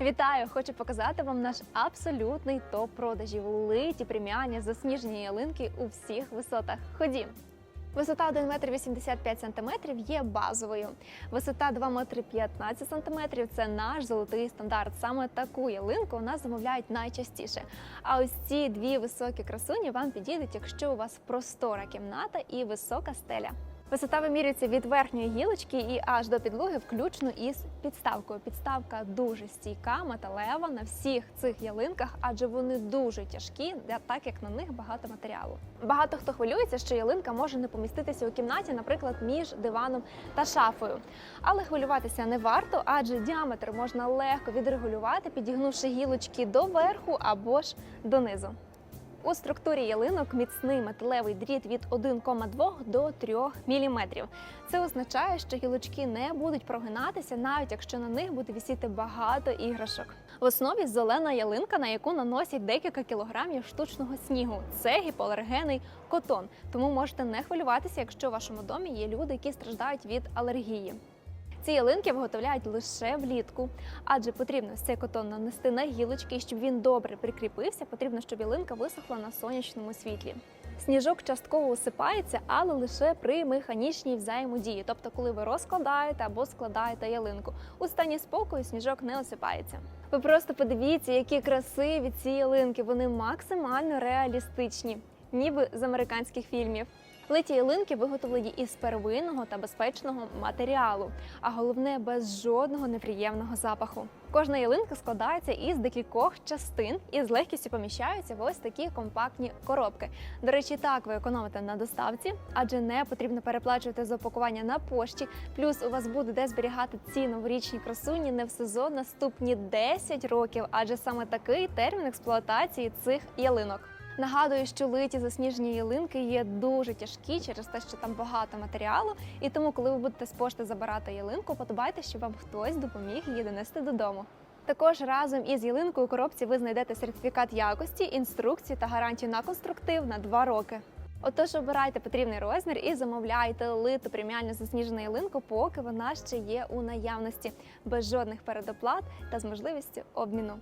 Вітаю! Хочу показати вам наш абсолютний топ продажів. Литі преміальні засніжені ялинки у всіх висотах. Ходім! Висота 1 метр 85 сантиметрів є базовою. Висота 2 метри 15 сантиметрів – це наш золотий стандарт. Саме таку ялинку у нас замовляють найчастіше. А ось ці дві високі красуні вам підійдуть, якщо у вас простора кімната і висока стеля. Висота вимірюється від верхньої гілочки і аж до підлоги, включно із підставкою. Підставка дуже стійка, металева на всіх цих ялинках, адже вони дуже тяжкі, так як на них багато матеріалу. Багато хто хвилюється, що ялинка може не поміститися у кімнаті, наприклад, між диваном та шафою. Але хвилюватися не варто, адже діаметр можна легко відрегулювати, підігнувши гілочки до верху або ж донизу. У структурі ялинок міцний металевий дріт від 1,2 до 3 мм. Це означає, що гілочки не будуть прогинатися, навіть якщо на них буде висіти багато іграшок. В основі зелена ялинка, на яку наносять декілька кілограмів штучного снігу. Це гіпоалергенний котон. Тому можете не хвилюватися, якщо в вашому домі є люди, які страждають від алергії. Ці ялинки виготовляють лише влітку, адже потрібно цей котон нанести на гілочки, і щоб він добре прикріпився, потрібно, щоб ялинка висохла на сонячному світлі. Сніжок частково усипається, але лише при механічній взаємодії, тобто коли ви розкладаєте або складаєте ялинку. У стані спокою сніжок не осипається. Ви просто подивіться, які красиві ці ялинки. Вони максимально реалістичні, ніби з американських фільмів. Литі ялинки виготовлені із первинного та безпечного матеріалу, а головне без жодного неприємного запаху. Кожна ялинка складається із декількох частин і з легкістю поміщаються в ось такі компактні коробки. До речі, так ви економите на доставці, адже не потрібно переплачувати за опакування на пошті. Плюс у вас буде де зберігати ці новорічні красуні не в сезон наступні 10 років, адже саме такий термін експлуатації цих ялинок. Нагадую, що литі засніжені ялинки є дуже тяжкі через те, що там багато матеріалу. І тому, коли ви будете з пошти забирати ялинку, подбайте, щоб вам хтось допоміг її донести додому. Також разом із ялинкою у коробці ви знайдете сертифікат якості, інструкцію та гарантію на конструктив на 2 роки. Отож, обирайте потрібний розмір і замовляйте литу преміально засніжену ялинку, поки вона ще є у наявності, без жодних передоплат та з можливістю обміну.